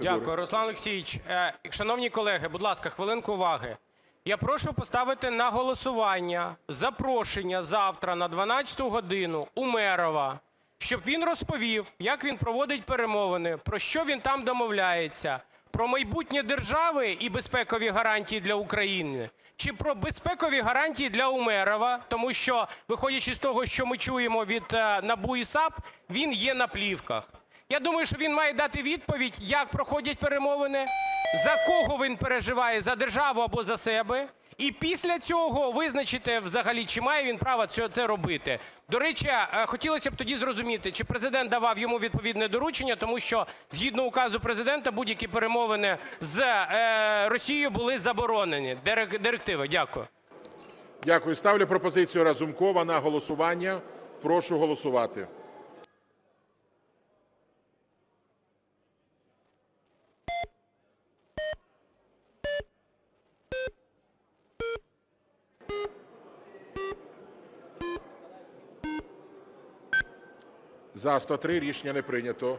процедури. Дякую, Руслан Олексійович. Е, Шановні колеги, будь ласка, хвилинку уваги. Я прошу поставити на голосування запрошення завтра на 12 годину Умерова, щоб він розповів, як він проводить перемовини, про що він там домовляється, про майбутнє держави і безпекові гарантії для України, чи про безпекові гарантії для Умерова, тому що, виходячи з того, що ми чуємо від е, НАБУ і САП, він є на плівках. Я думаю, що він має дати відповідь, як проходять перемовини, за кого він переживає, за державу або за себе. І після цього визначити взагалі, чи має він право це робити. До речі, е, хотілося б тоді зрозуміти, чи президент давав йому відповідне доручення, тому що згідно указу президента будь-які перемовини з е, Росією були заборонені. Дирек- Директиви. Дякую. Дякую. Ставлю пропозицію Разумкова на голосування. Прошу голосувати. За 103 рішення не прийнято.